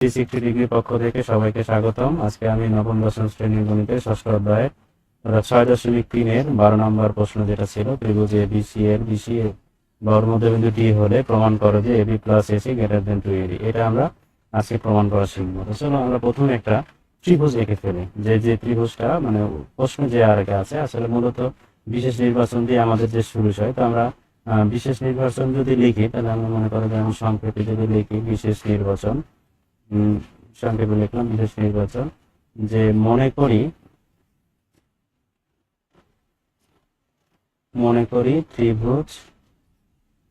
Sixty degree পক্ষ থেকে সবাইকে স্বাগতম। আজকে আমি দশম শ্রেণির ছয় দশমিক তিনের বারো নম্বর প্রশ্ন যেটা ছিল, ত্রিভুজ এ ডি হলে প্রমাণ করো যে প্লাস এসি টু এটা আমরা আজকে প্রমাণ করা শিখব। আমরা প্রথমে একটা ত্রিভুজ এঁকে ফেলি। যে যে ত্রিভুজটা মানে প্রশ্ন যে আর আছে, আসলে মূলত বিশেষ নির্বাচন দিয়ে আমাদের যে শুরু হয় তো আমরা বিশেষ নির্বাচন যদি লিখি, তাহলে আমরা মনে করো যে আমি সংক্ষেপে যদি লিখি বিশেষ নির্বাচন সংক্ষেপে লিখলাম, বিশেষ নির্বাচন, যে মনে করি মনে করি ত্রিভুজ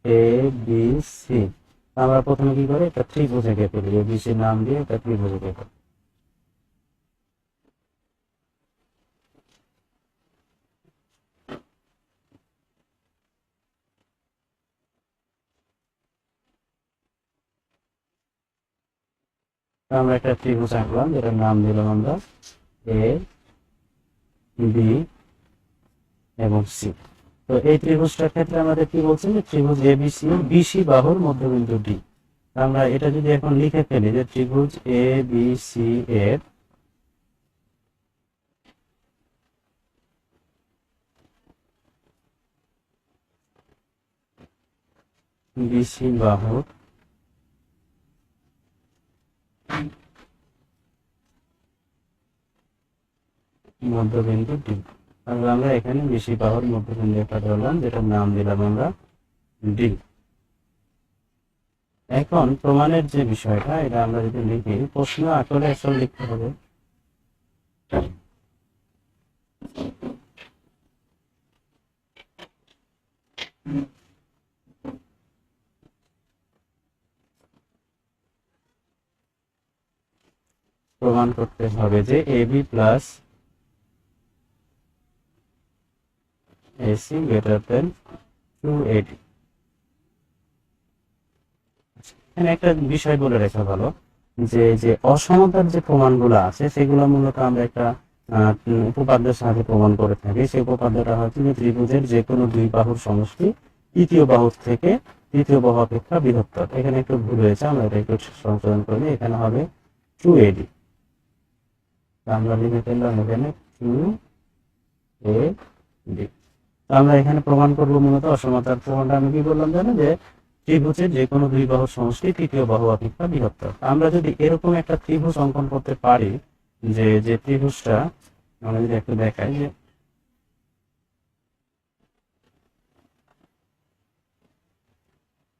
এ বি সি আমরা প্রথমে কি করি? একটা ত্রিভুজ এঁকে ফেলি এ বি সি নাম দিয়ে একটা ত্রিভুজ এঁকে ফেলি আমরা একটা ত্রিভুজ আঁকলাম, যেটার নাম দিলাম আমরা এ বি এবং সি তো এই ত্রিভুজটার ক্ষেত্রে আমাদের কি বলছেন যে ত্রিভুজ এ বি সি বিসি বাহুর মধ্যবিন্দু ডি আমরা এটা যদি এখন লিখে ফেলি যে ত্রিভুজ এ বি সি এর বিসি বাহুর মধ্যবিন্দু ডি তাহলে আমরা এখানে বেশি পাওয়ার মধ্যবিন্দু একটা ধরলাম, যেটার নাম দিলাম আমরা ডি। এখন প্রমাণের যে বিষয়টা, এটা আমরা যদি লিখি, প্রশ্ন আসলে আসলে লিখতে হবে। প্রমাণ করতে হবে যে AB plus AC greater than 280 এখানে একটা বিষয় বলে রাখা ভালো, যে যে অসমতার যে প্রমাণগুলো আছে, সেগুলো মূলত আমরা একটা উপপাদ্যের সাহায্যে প্রমাণ করে থাকি। সেই উপপাদ্যটা হচ্ছে যে ত্রিভুজের যে কোনো দুই বাহুর সমষ্টি, তৃতীয় বাহুর থেকে তৃতীয় বাহু অপেক্ষা বৃহত্তর। এখানে একটু ভুল হয়েছে, আমরা এটা একটু সংশোধন করে। এখানে হবে টু এডি আমরা লিখে ফেললাম এখানে টু এ ডি তো আমরা এখানে প্রমাণ করব মূলত অসমতার প্রমাণটা। আমি কি বললাম জানো যে ত্রিভুজের যে কোনো দুই বাহুর সমষ্টি তৃতীয় বাহু অপেক্ষা বৃহত্তর। আমরা যদি এরকম একটা ত্রিভুজ অঙ্কন করতে পারি যে যে ত্রিভুজটা, আমরা যদি একটু দেখাই যে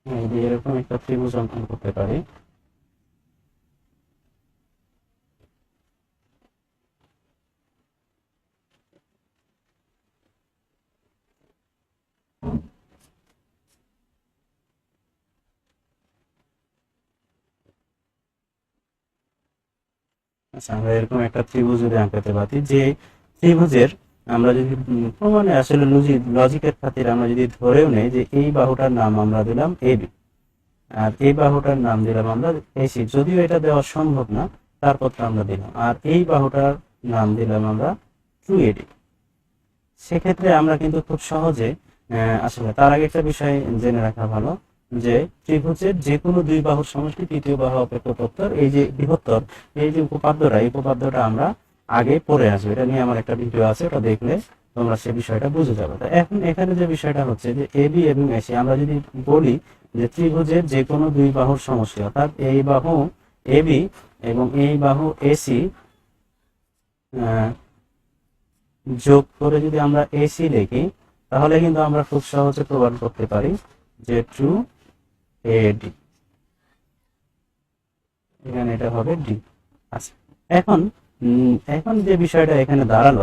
এই যে এরকম একটা ত্রিভুজ অঙ্কন করতে পারি আচ্ছা আমরা এরকম একটা ত্রিভুজ যদি আঁকাতে পারি, যে ত্রিভুজের আমরা যদি প্রমাণে আসলে লজিকের খাতির আমরা যদি ধরেও নেই যে এই বাহুটার নাম আমরা দিলাম এবি আর এই বাহুটার নাম দিলাম আমরা এসি যদিও এটা দেওয়া সম্ভব না তারপর আমরা দিলাম। আর এই বাহুটার নাম দিলাম আমরা টু এডি সেক্ষেত্রে আমরা কিন্তু খুব সহজে আসলে তার আগে একটা বিষয় জেনে রাখা ভালো। যে ত্রিভুজের যে কোনো দুই বাহুর সমষ্টি তৃতীয় বাহু অপেক্ষাত্তর এই যে বৃহত্তর, এই যে উপপাদ্যটা এই উপপাদ্যটা আমরা আগে পড়ে আসব। এটা নিয়ে আমার একটা ভিডিও আছে, ওটা দেখলে তোমরা সে বিষয়টা বুঝে যাবে। এখন এখানে যে বিষয়টা হচ্ছে যে এ বি এবং এসি আমরা যদি বলি যে ত্রিভুজের যে কোনো দুই বাহুর সমষ্টি, অর্থাৎ এই বাহু এ বি এবং এই বাহু এসি যোগ করে যদি আমরা এসি লিখি তাহলে কিন্তু আমরা খুব সহজে প্রমাণ করতে পারি যে টু এডি এখানে এটা হবে ডি আচ্ছা এখন এখন যে বিষয়টা এখানে দাঁড়াল,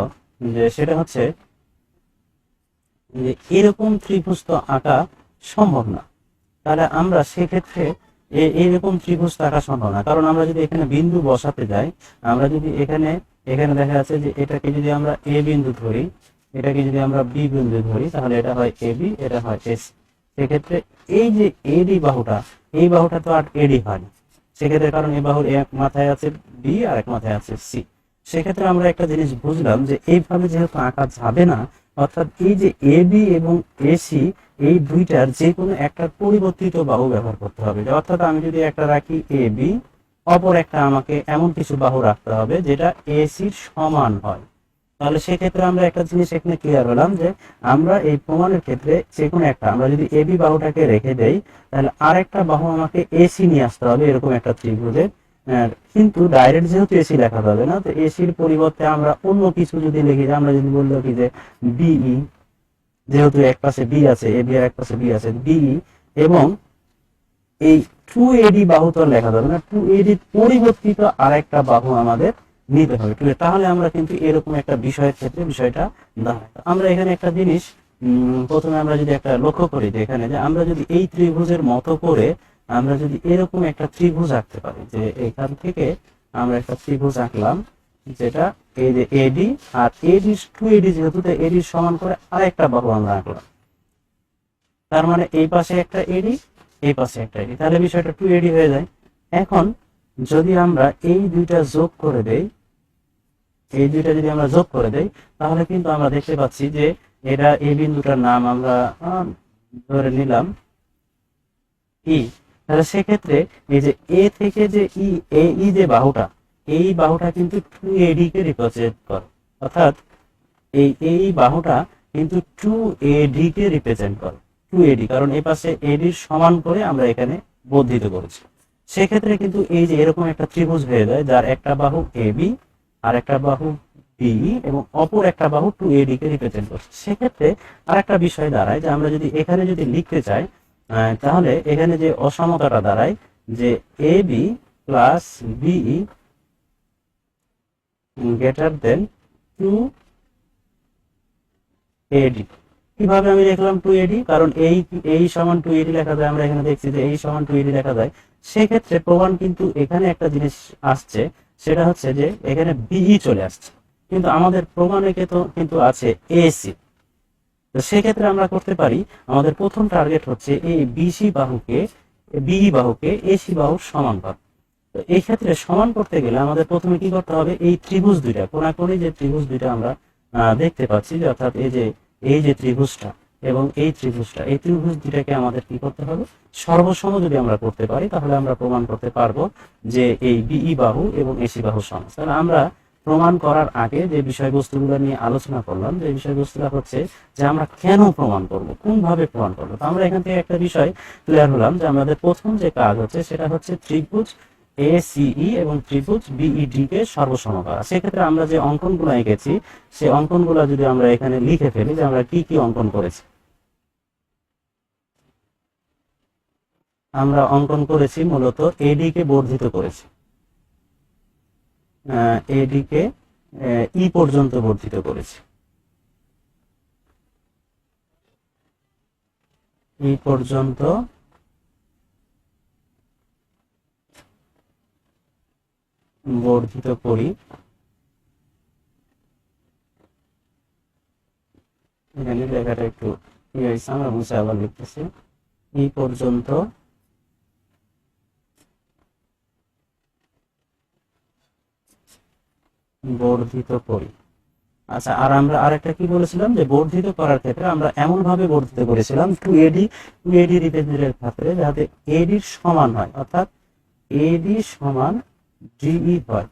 যে সেটা হচ্ছে যে এরকম ত্রিভুজ তো আঁকা সম্ভব না। তাহলে আমরা সেক্ষেত্রে এ- এইরকম ত্রিভুজ আঁকা সম্ভব না। কারণ আমরা যদি এখানে বিন্দু বসাতে যাই, আমরা যদি এখানে এখানে দেখা যাচ্ছে যে এটাকে যদি আমরা এ বিন্দু ধরি, এটাকে যদি আমরা বি বিন্দু ধরি, তাহলে এটা হয় এ বি এটা হয় এস সেক্ষেত্রে এই যে এডি বাহুটা এই বাহুটা তো আর এডি হয় না। সেক্ষেত্রে কারণ এই বাহুর এক মাথায় আছে বি আর এক মাথায় আছে সি সেক্ষেত্রে আমরা একটা জিনিস বুঝলাম যে এইভাবে যেহেতু আঁকা যাবে না, অর্থাৎ এই যে এ বি এবং এসি এই দুইটার যে কোনো একটা পরিবর্তিত বাহু ব্যবহার করতে হবে। অর্থাৎ আমি যদি একটা রাখি এ বি অপর একটা আমাকে এমন কিছু বাহু রাখতে হবে যেটা এসির সমান হয়। তাহলে সেক্ষেত্রে আমরা একটা জিনিস এখানে ক্লিয়ার হলাম যে আমরা এই প্রমাণের ক্ষেত্রে যে কোনো একটা, আমরা যদি এবি বাহুটাকে রেখে দেই, তাহলে আরেকটা বাহু আমাকে এসি নিয়ে আসতে হবে, এরকম একটা ত্রিভুজের আর কিন্তু ডাইরেক্ট যেহেতু এসি লেখা যাবে না, তো এসির পরিবর্তে আমরা অন্য কিছু যদি লিখি যে আমরা যদি বলল কি যে বিই যেহেতু এক পাশে বি আছে এ বি এর এক পাশে বি আছে বিই এবং এই টু এডি বাহু তো আর লেখা যাবে না টু এডি পরিবর্তিত আরেকটা বাহু আমাদের নিতে হবে। ঠিক আছে? তাহলে আমরা কিন্তু এরকম একটা বিষয়ের ক্ষেত্রে বিষয়টা দাঁড়ায়। আমরা এখানে একটা জিনিস প্রথমে আমরা যদি একটা লক্ষ্য করি যে এখানে যে আমরা যদি এই ত্রিভুজের মতো করে আমরা যদি এরকম একটা ত্রিভুজ আঁকতে পারি, যে এখান থেকে আমরা একটা ত্রিভুজ আঁকলাম, যেটা এই যে এডি আর এডি টু এডি যেহেতু এডি সমান করে আরেকটা বাহু আমরা আঁকলাম। তার মানে এই পাশে একটা এডি এই পাশে একটা এডি তাহলে বিষয়টা টু এডি হয়ে যায়। এখন যদি আমরা এই দুইটা যোগ করে দেই এই দুইটা যদি আমরা যোগ করে দেই, তাহলে কিন্তু আমরা দেখতে পাচ্ছি যে এটা এই বিন্দুটার নাম আমরা ধরে নিলাম ই তাহলে সেক্ষেত্রে এই যে এ থেকে যে ই এ ই যে বাহুটা, এই বাহুটা কিন্তু টু এডি কে রিপ্রেজেন্ট করে। অর্থাৎ এই এই বাহুটা কিন্তু টু এডি কে রিপ্রেজেন্ট করে টু এডি কারণ এই পাশে এডির সমান করে আমরা এখানে বর্ধিত করেছি। সেক্ষেত্রে কিন্তু এই যে এরকম একটা ত্রিভুজ হয়ে যায়, যার একটা বাহু এ বি আর একটা বাহু বিই এবং অপর একটা বাহু টু এডি কে রিপ্রেজেন্ট করছে। সেক্ষেত্রে আর একটা বিষয় দাঁড়ায় যে আমরা যদি এখানে যদি লিখতে চাই তাহলে এখানে যে অসমতাটা দাঁড়ায় যে A B plus BE greater than two AD কীভাবে আমি লিখলাম টু এডি কারণ এই এই সমান টু এডি লেখা যায়, আমরা এখানে দেখছি যে এই সমান টু এডি লেখা যায়। সেক্ষেত্রে প্রমাণ কিন্তু এখানে একটা জিনিস আসছে সেটা হচ্ছে যে এখানে বিই চলে আসছে। কিন্তু আমাদের প্রমাণে তো কিন্তু আছে এসি তো সেক্ষেত্রে আমরা করতে পারি, আমাদের প্রথম টার্গেট হচ্ছে এই বিসি বাহুকে বিই বাহুকে এসি বাহুর সমান করা তো এই ক্ষেত্রে সমান করতে গেলে আমাদের প্রথমে কি করতে হবে? এই ত্রিভুজ দুইটা, কোনাকুনি যে ত্রিভুজ দুইটা আমরা দেখতে পাচ্ছি যে অর্থাৎ এই যে এই যে ত্রিভুজটা এবং এই ত্রিভুজটা, এই ত্রিভুজ দুটাকে আমাদের কি করতে হবে? সর্বসম যদি আমরা করতে পারি, তাহলে আমরা প্রমাণ করতে পারব যে এই বিই বাহু এবং এসি বাহু সমান। তাহলে আমরা প্রমাণ করার আগে যে বিষয়বস্তুগুলো নিয়ে আলোচনা করলাম, যে বিষয়বস্তুটা হচ্ছে যে আমরা কেন প্রমাণ করব কোন ভাবে প্রমাণ করব। তো আমরা এখান থেকে একটা বিষয় ক্লিয়ার হলাম যে আমাদের প্রথম যে কাজ হচ্ছে, সেটা হচ্ছে ত্রিভুজ এ সিই এবং ত্রিভুজ বিইডি কে সর্বসম সেক্ষেত্রে আমরা যে অঙ্কনগুলো এঁকেছি, সেই অঙ্কনগুলো যদি আমরা এখানে লিখে ফেলি যে আমরা কি কি অঙ্কন করেছি। আমরা অঙ্কন করেছি মূলত এডি কে বর্ধিত করেছি। এডি কে ই পর্যন্ত বর্ধিত করেছি। ই পর্যন্ত বর্ধিত করি। এখানে লেখাটা একটু আমরা মুছে আবার লিখতেছি। এই পর্যন্ত বর্ধিত করি। আচ্ছা আর আমরা আরেকটা কি বলেছিলাম? যে বর্ধিত করার ক্ষেত্রে আমরা এমন ভাবে বর্ধিত করেছিলাম টু এডি টু এডি রিপ্রেজেন্টের ক্ষেত্রে যাতে এডির সমান হয়। অর্থাৎ এডি সমান ডিই হয়।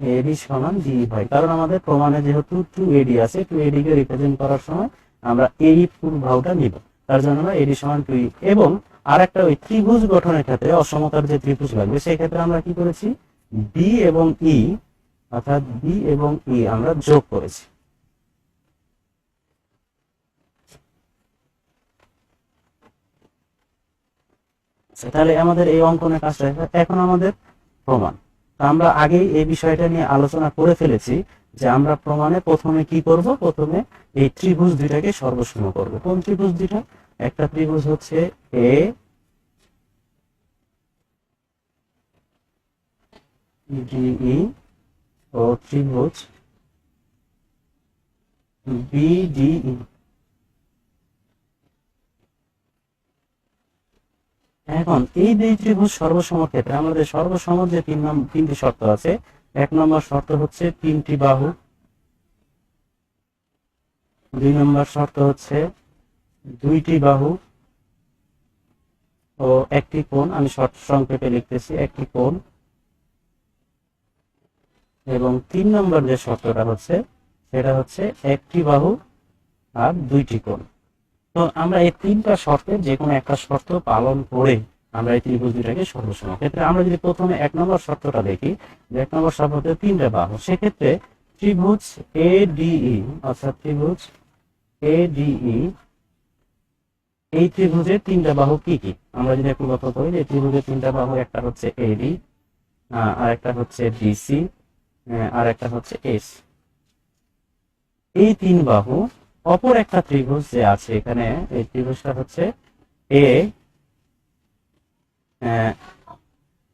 এডি সমান ডিই হয়। কারণ আমাদের প্রমাণে যেহেতু টু এডি আছে টু এডি কে রিপ্রেজেন্ট করার সময় আমরা এই ভাউটা নিব। তার জন্য আমরা এডি সমান টু এবং আর একটা ওই ত্রিভুজ গঠনের ক্ষেত্রে অসমতার যে ত্রিভুজ লাগবে, সেই ক্ষেত্রে আমরা কি করেছি? বি এবং ই, অর্থাৎ বি এবং ই আমরা যোগ করেছি। আচ্ছা, তাহলে আমাদের এই অঙ্কনের কাজটা এখন- আমাদের প্রমাণ। আমরা আগেই এই বিষয়টা নিয়ে আলোচনা করে ফেলেছি যে আমরা প্রমাণে প্রথমে কি করব? প্রথমে এই ত্রিভুজ দুইটাকে সর্বসম করব। কোন ত্রিভুজ দুইটা? একটা ত্রিভুজ হচ্ছে এ ডিই ও ত্রিভুজ বিডিই এখন এই দুই ত্রিভুজ সর্বসম ক্ষেত্রে আমাদের সর্বসম যে তিন নম্বর তিনটি শর্ত আছে। এক নম্বর শর্ত হচ্ছে তিনটি বাহু। দুই নম্বর শর্ত হচ্ছে দুইটি বাহু ও একটি কোণ। আমি শর্ট সংক্ষেপে লিখতেছি, একটি কোণ। এবং তিন নম্বর যে শর্তটা হচ্ছে, সেটা হচ্ছে একটি বাহু আর দুইটি কোণ। তো আমরা এই তিনটা শর্তের যে কোনো একটা শর্ত পালন করে আমরা এই ত্রিভুজ দুইটাকে সর্বসম ক্ষেত্রে আমরা যদি প্রথমে এক নম্বর শর্তটা দেখি, যে এক নম্বর শর্ত হচ্ছে তিনটা বাহু। সেক্ষেত্রে ত্রিভুজ এ ডিই অর্থাৎ ত্রিভুজ এ ডিই এই ত্রিভুজের তিনটা বাহু কি কি? আমরা যদি একটু লক্ষ্য করি যে ত্রিভুজের তিনটা বাহু, একটা হচ্ছে এডি আর একটা হচ্ছে ডিসি আর একটা হচ্ছে এস। এই তিন বাহু অপর একটা ত্রিভুজ যে আছে এখানে, এই ত্রিভুজটা হচ্ছে এ,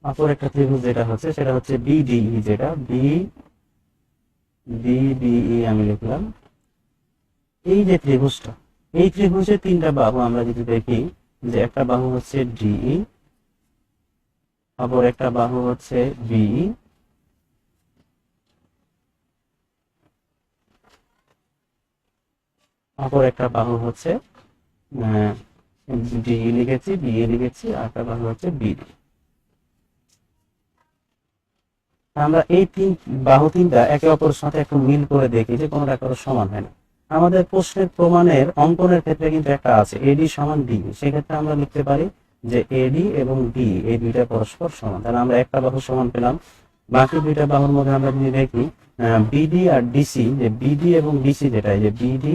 অপর একটা ত্রিভুজ যেটা হচ্ছে, সেটা হচ্ছে বিডিই যেটা বি বিডিই আমি লিখলাম। এই যে ত্রিভুজটা, এই ত্রিভুজের তিনটা বাহু আমরা যদি দেখি, যে একটা বাহু হচ্ছে ডিই অপর একটা বাহু হচ্ছে বিই অপর একটা বাহু হচ্ছে ডি লিখেছি বি লিখেছি, আর একটা বাহু হচ্ছে বি আমরা এই তিন, বাহু তিনটা একে অপরের সাথে একটু মিল করে দেখি যে কোনোটা কারও সমান হয় না। আমাদের প্রশ্নের প্রমাণের অঙ্কনের ক্ষেত্রে কিন্তু একটা আছে এডি সমান ডি সেক্ষেত্রে আমরা লিখতে পারি যে এডি এবং ডি এই দুইটা পরস্পর সমান। তাহলে আমরা একটা বাহু সমান পেলাম। বাকি দুইটা বাহুর মধ্যে আমরা যদি দেখি বিডি আর ডিসি যে বিডি এবং ডিসি যেটা যে বিডি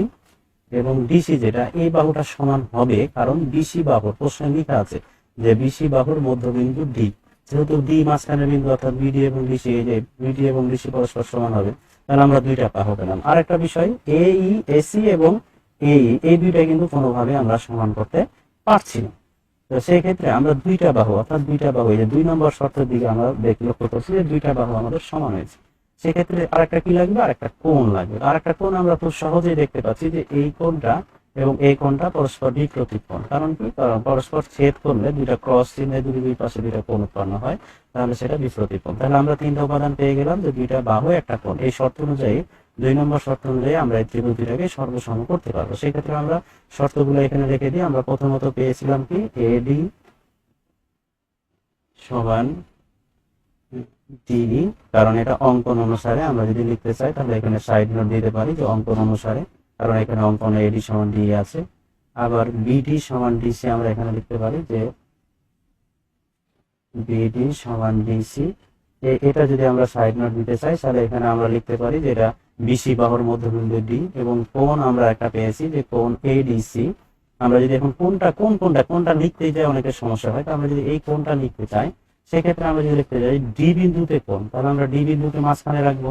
এবং ডিসি যেটা, এই বাহুটা সমান হবে, কারণ বিসি বাহুর প্রশ্নে লেখা আছে যে বিসি বাহুর মধ্যবিন্দু ডি যেহেতু ডি মাঝখানের বিন্দু অর্থাৎ বিডি এবং ডিসি এই যে বিডি এবং ডিসি পরস্পর সমান হবে, তাহলে আমরা দুইটা বাহু পেলাম আর একটা বিষয় এই এসি এবং এই এই দুইটা কিন্তু কোনোভাবে আমরা সমান করতে পারছি না। তো সেই ক্ষেত্রে আমরা দুইটা বাহু, অর্থাৎ দুইটা বাহু, এই যে দুই নম্বর শর্তের দিকে আমরা লক্ষ্য করছি যে দুইটা বাহু আমাদের সমান হয়েছে। সেক্ষেত্রে আরেকটা কি লাগবে? আরেকটা কোণ লাগবে। আরেকটা কোণ আমরা খুব সহজেই দেখতে পাচ্ছি যে এই কোণটা এবং এই কোণটা পরস্পর বিপ্রতীক কোণ। কারণ কি? কারণ পরস্পর ছেদ করলে দুইটা ক্রস চিহ্নে দুই দুই পাশে দুইটা কোণ উৎপন্ন হয়, তাহলে সেটা বিপ্রতীক কোণ। তাহলে আমরা তিনটা উপাদান পেয়ে গেলাম যে দুইটা বাহু, একটা কোণ। এই শর্ত অনুযায়ী, দুই নম্বর শর্ত অনুযায়ী আমরা এই ত্রিভুজ দুইটাকে সর্বসম করতে পারব। সেক্ষেত্রে আমরা শর্তগুলো এখানে রেখে দিই। আমরা প্রথমত পেয়েছিলাম কি? এডি সমান ডিই কারণ এটা অঙ্কন অনুসারে, আমরা যদি লিখতে চাই, তাহলে এখানে সাইড নোট দিতে পারি যে অঙ্কন অনুসারে, কারণ এখানে অঙ্কন এডি সমান ডি আছে। আবার বিডি সমান ডিসি আমরা এখানে লিখতে পারি যে বিডি সমান ডিসি এটা যদি আমরা সাইড নোট দিতে চাই, তাহলে এখানে আমরা লিখতে পারি যে এটা বিসি বাহুর মধ্যবিন্দু ডি এবং কোন আমরা একটা পেয়েছি যে কোণ এডিসি আমরা যদি এখন কোনটা কোন কোনটা কোনটা লিখতে যাই, অনেকের সমস্যা হয়। তো আমরা যদি এই কোনটা লিখতে চাই সেক্ষেত্রে আমরা যদি লিখতে যাই ডি বিন্দুতে কোন তাহলে আমরা ডি বিন্দুকে মাঝখানে রাখব।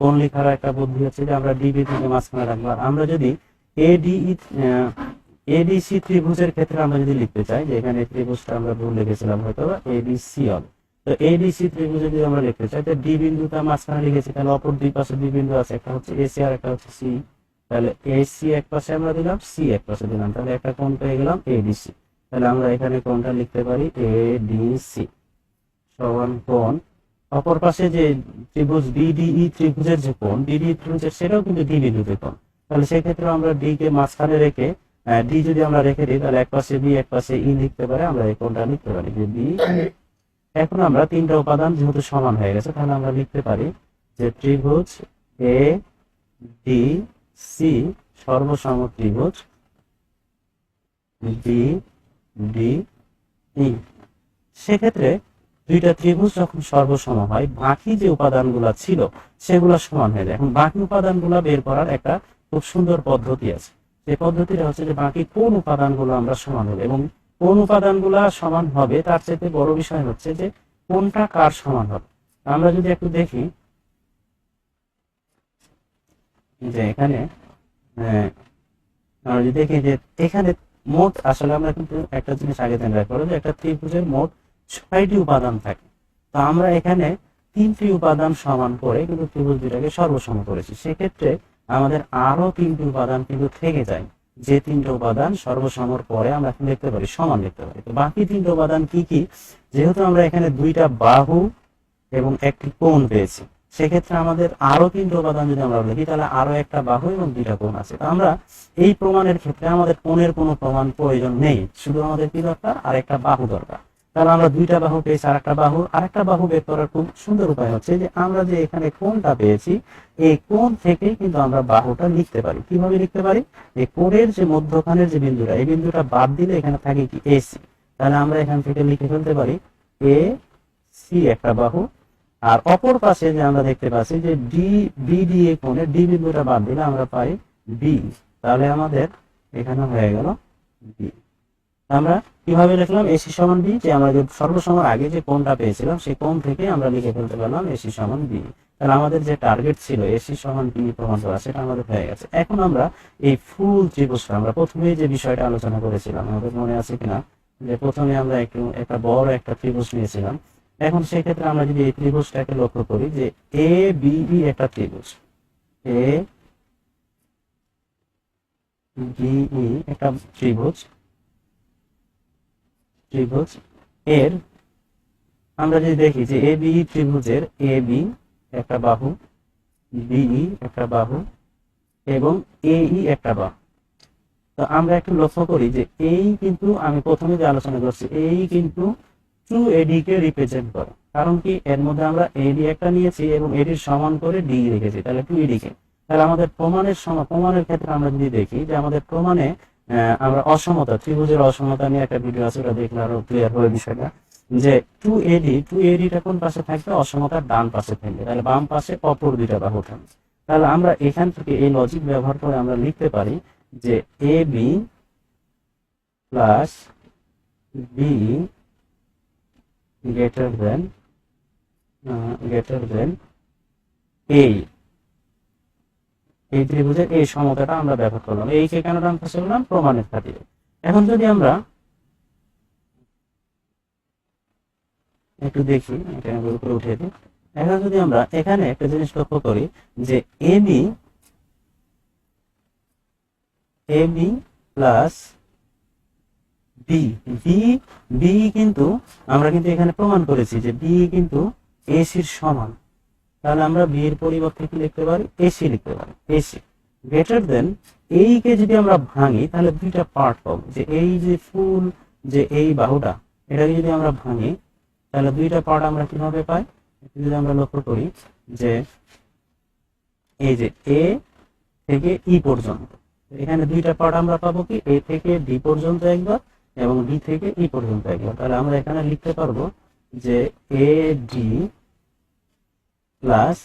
কোন লেখার একটা বুদ্ধি হচ্ছে যে আমরা ডি বিন্দুকে মাঝখানে রাখব। আর আমরা যদি এডিই এডিসি ত্রিভুজের ক্ষেত্রে আমরা যদি লিখতে চাই, যে এখানে ত্রিভুজটা আমরা ভুল লিখেছিলাম হয়তো এডিসি অল তো এডিসি ত্রিভুজে যদি আমরা লিখতে চাই, তো ডি বিন্দুটা মাঝখানে লিখেছি তাহলে অপর দুই পাশে দুই বিন্দু আছে, একটা হচ্ছে এসি আর একটা হচ্ছে সি তাহলে এসি এক পাশে আমরা দিলাম সি এক পাশে দিলাম, তাহলে একটা কোণ পেয়ে গেলাম এডিসি তাহলে আমরা এখানে কোণটা লিখতে পারি এডিসি সমান কোণ। অপর পাশে যে ত্রিভুজ বিডিই ত্রিভুজের যে কোণ বিডি ত্রিভুজের সেটাও কিন্তু ডি বিন্দুতে কোণ। তাহলে সেক্ষেত্রে আমরা ডি কে মাঝখানে রেখে ডি যদি আমরা রেখে দিই, তাহলে এক পাশে বি, এক পাশে ই লিখতে পারে, আমরা এই কোণটা লিখতে পারি যে বি এখন আমরা তিনটা উপাদান যেহেতু সমান হয়ে গেছে, তাহলে আমরা লিখতে পারি যে ত্রিভুজ এ, ডি, সি সর্বসম ত্রিভুজ ডি ডি, ই। সেক্ষেত্রে দুইটা ত্রিভুজ যখন সর্বসম হয়, বাকি যে উপাদানগুলো ছিল, সেগুলো সমান হয়ে যায়। এখন বাকি উপাদানগুলো বের করার একটা খুব সুন্দর পদ্ধতি আছে। সেই পদ্ধতিটা হচ্ছে যে বাকি কোন উপাদানগুলো আমরা সমান হবে এবং কোন উপাদানগুলা সমান হবে, তার চাইতে বড় বিষয় হচ্ছে যে কোনটা কার সমান হবে। আমরা যদি একটু দেখি যে এখানে আমরা যদি দেখি যে এখানে মোট, আসলে আমরা কিন্তু একটা জিনিস আগে ধ্যান রাখব যে একটা ত্রিভুজের মোট ছয়টি উপাদান থাকে। তো আমরা এখানে তিনটি উপাদান সমান করে কিন্তু ত্রিভুজ দুটাকে সর্বসম করেছি। সেক্ষেত্রে আমাদের আরও তিনটি উপাদান কিন্তু থেকে যায়। যে তিনটে উপাদান সর্বসমর পরে আমরা এখন দেখতে পারি, সমান দেখতে পারি। তো বাকি তিনটে উপাদান কি কি? যেহেতু আমরা এখানে দুইটা বাহু এবং একটি কোণ পেয়েছি, সেক্ষেত্রে আমাদের আরও তিনটা উপাদান যদি আমরা লিখি তাহলে আরও একটা বাহু এবং দুইটা কোণ আছে। তো আমরা এই প্রমাণের ক্ষেত্রে আমাদের কোণের কোনো প্রমাণ প্রয়োজন নেই। শুধু আমাদের কি দরকার? আর একটা বাহু দরকার। তাহলে আমরা দুইটা বাহু পেয়েছি আর একটা বাহু। আর একটা বাহু বের করার খুব সুন্দর উপায় হচ্ছে যে আমরা যে এখানে কোনটা পেয়েছি, এই কোন থেকে কিন্তু আমরা বাহুটা লিখতে পারি। কীভাবে লিখতে পারি? এই কোণের যে মধ্যখানের যে বিন্দুটা, এই বিন্দুটা বাদ দিলে এখানে থাকে কি এসি তাহলে আমরা এখান থেকে লিখে ফেলতে পারি এ সি একটা বাহু। আর অপর পাশে যে আমরা দেখতে পাচ্ছি যে ডি বি ডি এ কোণে ডি বিন্দুটা বাদ দিলে আমরা পাই বি। তাহলে আমাদের এখানে হয়ে গেল বি। আমরা কীভাবে লিখলাম? এসি সমান বি যে আমরা যে সর্বসময় আগে যে কোণটা পেয়েছিলাম, সেই কোণ থেকে আমরা লিখে ফেলতে পারলাম এসি সমান বি তাহলে আমাদের যে টার্গেট ছিল এসি সমান বি প্রমাণ করা, সেটা আমাদের হয়ে গেছে। এখন আমরা এই ফুল ত্রিভুজটা আমরা প্রথমেই যে বিষয়টা আলোচনা করেছিলাম, আমাদের মনে আছে কিনা? যে প্রথমে আমরা একটু, একটা বড় একটা ত্রিভুজ নিয়েছিলাম। এখন সেক্ষেত্রে আমরা যদি এই ত্রিভুজটাকে লক্ষ্য করি যে এ বি ই একটা ত্রিভুজ। এ বি ই একটা ত্রিভুজ। ত্রিভুজ এর, আমরা যদি দেখি যে এ বি ত্রিভুজের এ বি একটা বাহু বিই একটা বাহু এবং এই একটা বাহু। তো আমরা একটু লক্ষ্য করি যে এই কিন্তু আমি প্রথমে যে আলোচনা করছি, এই কিন্তু টু এডি কে রিপ্রেজেন্ট করে। কারণ কি? এর মধ্যে আমরা এডি একটা নিয়েছি এবং এডির সমান করে ডি রেখেছি, তাহলে টু এডি কে। তাহলে আমাদের প্রমাণের সময় প্রমাণের ক্ষেত্রে আমরা যদি দেখি যে আমাদের প্রমাণে আমরা অসমতা, ত্রিভুজের অসমতা নিয়ে একটা ভিডিও আছে, ওটা দেখলে আরও ক্লিয়ার হবে বিষয়টা, যে টু এডি টু এডিটা কোন পাশে থাকবে? অসমতার ডান পাশে থাকবে। তাহলে বাম পাশে অপর দুইটা বাহু থাকবে। তাহলে আমরা এখান থেকে এই লজিক ব্যবহার করে আমরা লিখতে পারি যে A B plus B greater than greater than এই এই ত্রিভুজের এই সমতাটা আমরা ব্যবহার করলাম। এই কে কেন ডান পাশে বললাম প্রমাণের খাতিরে। এখন যদি আমরা একটু দেখি, এটা উপরে উঠে দিই। এখন যদি আমরা এখানে একটা জিনিস লক্ষ্য করি যে A B A B plus B B B কিন্তু আমরা কিন্তু এখানে প্রমাণ করেছি যে বি কিন্তু এসির সমান। তাহলে আমরা বি এর পরিবর্তে কি লিখতে পারি? এসি লিখতে পারি। এসি গ্রেটার দেন এই কে যদি আমরা ভাঙি, তাহলে দুইটা পার্ট পাবো। যে এই যে ফুল, যে এই বাহুটা, এটাকে যদি আমরা ভাঙি, তাহলে দুইটা পার্ট আমরা কীভাবে পাই? যদি আমরা লক্ষ্য করি, যে এই যে এ থেকে ই পর্যন্ত, এখানে দুইটা পার্ট আমরা পাবো কি? এ থেকে ডি পর্যন্ত একবার এবং ডি থেকে ই পর্যন্ত একবার। তাহলে আমরা এখানে লিখতে পারব যে এ ডি প্লাস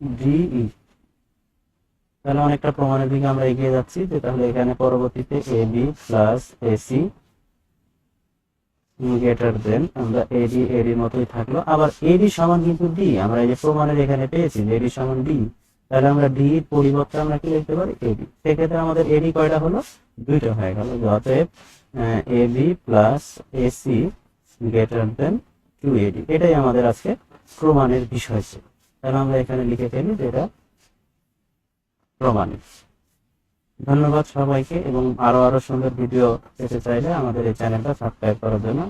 ডিই। তাহলে অনেকটা প্রমাণের দিকে আমরা এগিয়ে যাচ্ছি যে তাহলে এখানে পরবর্তীতে A B plus AC greater than. আমরা এডি এডির মতোই থাকল। আবার এডি সমান কিন্তু ডি। আমরা এই যে প্রমাণের এখানে পেয়েছি এডি সমান ডি, তাহলে আমরা ডি এর পরিবর্তে আমরা কি লিখতে পারি? এডি সেক্ষেত্রে আমাদের এডি কয়টা হলো? দুইটা হয়ে গেল। অতএব, A B plus AC greater than two AD এটাই আমাদের আজকে প্রমাণের বিষয় ছিল। তাহলে আমরা এখানে লিখে ফেলি যে এটা প্রমাণিত। ধন্যবাদ সবাইকে এবং আরও আরও সুন্দর ভিডিও পেতে চাইলে আমাদের এই চ্যানেলটা সাবস্ক্রাইব করার জন্য।